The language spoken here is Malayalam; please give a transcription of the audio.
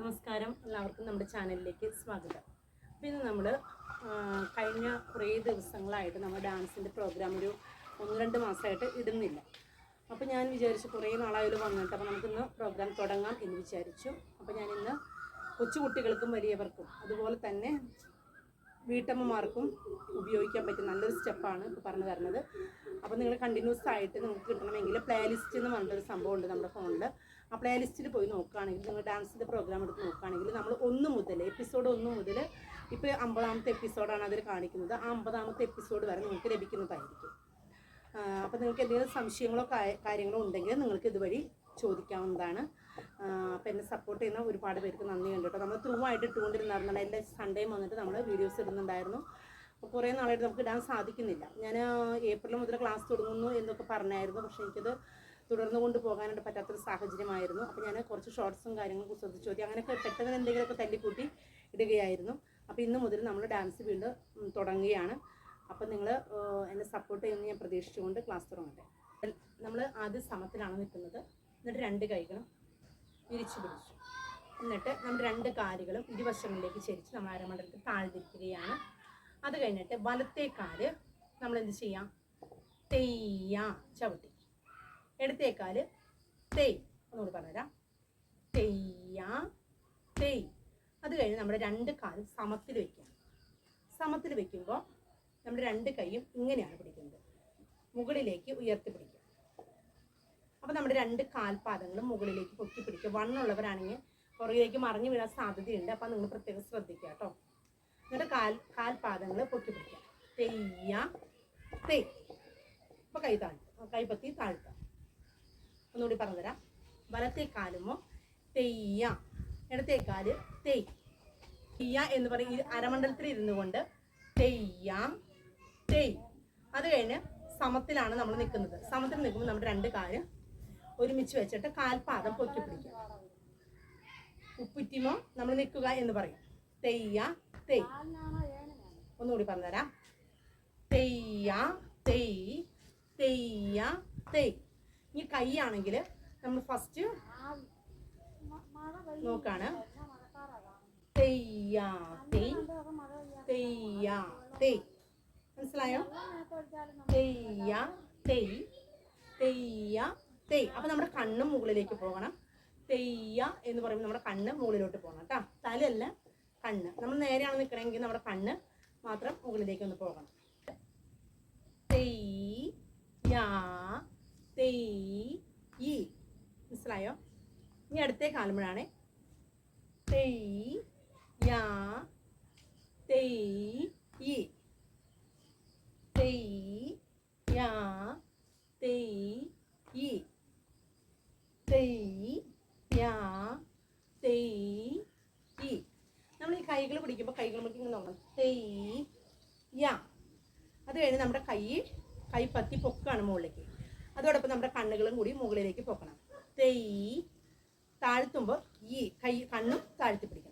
നമസ്കാരം. എല്ലാവർക്കും നമ്മുടെ ചാനലിലേക്ക് സ്വാഗതം. അപ്പോൾ ഇന്ന് നമ്മൾ കഴിഞ്ഞ കുറേ ദിവസങ്ങളായിട്ട് നമ്മൾ ഡാൻസിന്റെ പ്രോഗ്രാം ഒരു ഒന്ന് രണ്ട് മാസമായിട്ട് ഇടുന്നില്ല. അപ്പോൾ ഞാൻ വിചാരിച്ചു കുറേ നാളായാലും വന്നിട്ട് അപ്പോൾ നമുക്കിന്ന് പ്രോഗ്രാം തുടങ്ങാം എന്ന് വിചാരിച്ചു. അപ്പോൾ ഞാനിന്ന് കൊച്ചുകുട്ടികൾക്കും വലിയവർക്കും അതുപോലെ തന്നെ വീട്ടമ്മമാർക്കും ഉപയോഗിക്കാൻ പറ്റിയ നല്ലൊരു സ്റ്റെപ്പാണ് ഇപ്പോൾ പറഞ്ഞു തരുന്നത്. അപ്പോൾ നിങ്ങൾ കണ്ടിന്യൂസ് ആയിട്ട് നിങ്ങൾക്ക് കിട്ടണമെങ്കിൽ പ്ലേലിസ്റ്റ് എന്ന് പറഞ്ഞിട്ടൊരു സംഭവമുണ്ട് നമ്മുടെ ഫോണിൽ ആ പ്ലേലിസ്റ്റിൽ പോയി നോക്കുകയാണെങ്കിൽ നിങ്ങൾ ഡാൻസിന്റെ പ്രോഗ്രാം എടുത്ത് നോക്കുകയാണെങ്കിൽ നമ്മൾ ഒന്ന് മുതൽ എപ്പിസോഡ് ഒന്ന് മുതൽ ഇപ്പോൾ അമ്പതാമത്തെ എപ്പിസോഡാണ് അതിൽ കാണിക്കുന്നത്. ആ അമ്പതാമത്തെ എപ്പിസോഡ് വരെ നിങ്ങൾക്ക് ലഭിക്കുന്നതായിരിക്കും. അപ്പോൾ നിങ്ങൾക്ക് എന്തെങ്കിലും സംശയങ്ങളോ കാര്യങ്ങളോ ഉണ്ടെങ്കിൽ നിങ്ങൾക്ക് ഇതുവഴി ചോദിക്കാവുന്നതാണ്. അപ്പോൾ എന്നെ സപ്പോർട്ട് ചെയ്യുന്ന ഒരുപാട് പേർക്ക് നന്ദി ഉണ്ട് കേട്ടോ. നമ്മൾ ത്രൂ ആയിട്ട് ഇട്ടുകൊണ്ടിരുന്നായിരുന്നു. എല്ലാ സൺഡേയും വന്നിട്ട് നമ്മൾ വീഡിയോസ് ഇടുന്നുണ്ടായിരുന്നു. അപ്പോൾ കുറേ നാളായിട്ട് നമുക്ക് ഇടാൻ സാധിക്കുന്നില്ല. ഞാൻ ഏപ്രിൽ മുതൽ ക്ലാസ് തുടങ്ങുന്നു എന്നൊക്കെ പറഞ്ഞായിരുന്നു. പക്ഷേ എനിക്കത് തുടർന്ന് കൊണ്ട് പോകാനായിട്ട് പറ്റാത്തൊരു സാഹചര്യമായിരുന്നു. അപ്പോൾ ഞാൻ കുറച്ച് ഷോർട്സും കാര്യങ്ങളും ശ്രദ്ധിച്ചു നോക്കി അങ്ങനെയൊക്കെ പെട്ടെന്ന് എന്തെങ്കിലുമൊക്കെ തല്ലിക്കൂട്ടി ഇടുകയായിരുന്നു. അപ്പോൾ ഇന്ന് മുതൽ നമ്മൾ ഡാൻസ് വീണ്ടും തുടങ്ങുകയാണ്. അപ്പോൾ നിങ്ങൾ എന്നെ സപ്പോർട്ട് ചെയ്യുമെന്ന് ഞാൻ പ്രതീക്ഷിച്ചുകൊണ്ട് ക്ലാസ് തുടങ്ങട്ടെ. നമ്മൾ ആദ്യം സമത്തിലാണ് നിൽക്കുന്നത്. എന്നിട്ട് രണ്ട് കൈകളും വിരിച്ചു പിടിച്ചു. എന്നിട്ട് നമ്മൾ രണ്ട് കാലുകളും ഇരുവശങ്ങളിലേക്ക് ചരിച്ച് നമ്മൾ അരമണ്ഡലത്തിൽ താഴ്ന്നിരിക്കുകയാണ്. അത് കഴിഞ്ഞിട്ട് വലത്തെ കാൽ നമ്മൾ എന്ത് ചെയ്യാം? തെയ്യാ ചവിട്ടി. ഇടത്തേ തേയ് ഒന്നുകൂടി പറഞ്ഞുതരാം. തെയ്യ തെയ്. അത് കഴിഞ്ഞ് നമ്മുടെ രണ്ട് കാലും സമത്തിൽ വെക്കുക സമത്തിൽ വെക്കുമ്പോൾ നമ്മുടെ രണ്ട് കൈയും ഇങ്ങനെയാണ് പിടിക്കുന്നത്. മുകളിലേക്ക് ഉയർത്തി പിടിക്കുക. അപ്പോൾ നമ്മുടെ രണ്ട് കാൽപാദങ്ങളും മുകളിലേക്ക് പൊക്കി പിടിക്കുക. വണ്ണുള്ളവരാണെങ്കിൽ പുറകിലേക്ക് മറിഞ്ഞു വീഴാൻ സാധ്യതയുണ്ട്. അപ്പോൾ നിങ്ങൾ പ്രത്യേകം ശ്രദ്ധിക്കുക കേട്ടോ. എന്നിട്ട് കാൽ കാൽപാദങ്ങൾ പൊക്കി പിടിക്കുക. തെയ്യ തെയ്. അപ്പോൾ കൈ താഴ്ത്തുക. കൈപ്പത്തി താഴ്ത്തുക. ഒന്നുകൂടി പറഞ്ഞുതരാം. വലത്തെ കാലുമോ തെയ്യ. ഇടത്തെ കാൽ തെയ്. തെയ്യ എന്ന് പറയും. ഈ അരമണ്ഡലത്തിൽ ഇരുന്നു കൊണ്ട് തെയ്യാം തെയ്. അത് കഴിഞ്ഞ് സമത്തിലാണ് നമ്മൾ നിൽക്കുന്നത്. സമത്തിൽ നിൽക്കുമ്പോൾ നമ്മുടെ രണ്ട് കാൽ ഒരുമിച്ച് വെച്ചിട്ട് കാൽപാദം പൊക്കി പിടിക്കുക. ഉപ്പുറ്റിമോ? നമ്മൾ നിൽക്കുക എന്ന് പറയും. തെയ്യ തെയ്. ഒന്നുകൂടി പറഞ്ഞുതരാം. തെയ്യ തെയ്. തെയ്യ തെയ്. ഈ കൈയാണെങ്കിൽ നമ്മൾ ഫസ്റ്റ് നോക്കാണ്. മനസ്സിലായോ? തെയ്യ തെയ് തെയ്യ തെയ്. അപ്പൊ നമ്മുടെ കണ്ണ് മുകളിലേക്ക് പോകണം. തെയ്യ എന്ന് പറയുമ്പോൾ നമ്മുടെ കണ്ണ് മുകളിലോട്ട് പോകണം കേട്ടോ. തലയല്ല കണ്ണ്. നമ്മൾ നേരെയാണ് നിൽക്കണമെങ്കിൽ നമ്മുടെ കണ്ണ് മാത്രം മുകളിലേക്ക് ഒന്ന് പോകണം തെയ്യ തെയ് ഈ മനസ്സിലായോ ഇനി അടുത്തേ കാണുമ്പോഴാണ് തെയ് തെയ് ഈ തെയ് തെയ് ഈ തെയ് തെയ് ഈ നമ്മൾ ഈ കൈകൾ പിടിക്കുമ്പോൾ കൈകൾ ഇങ്ങനെ നോക്കണം. തെയ് യാ. അത് കഴിഞ്ഞ് നമ്മുടെ കൈ കൈപ്പത്തി പൊക്കാണ് മുകളിലേക്ക്. അതോടൊപ്പം നമ്മുടെ കണ്ണുകളും കൂടി മുകളിലേക്ക് പൊക്കണം. തെയ് താഴ്ത്തുമ്പോൾ ഈ കൈ കണ്ണും താഴ്ത്തി പിടിക്കണം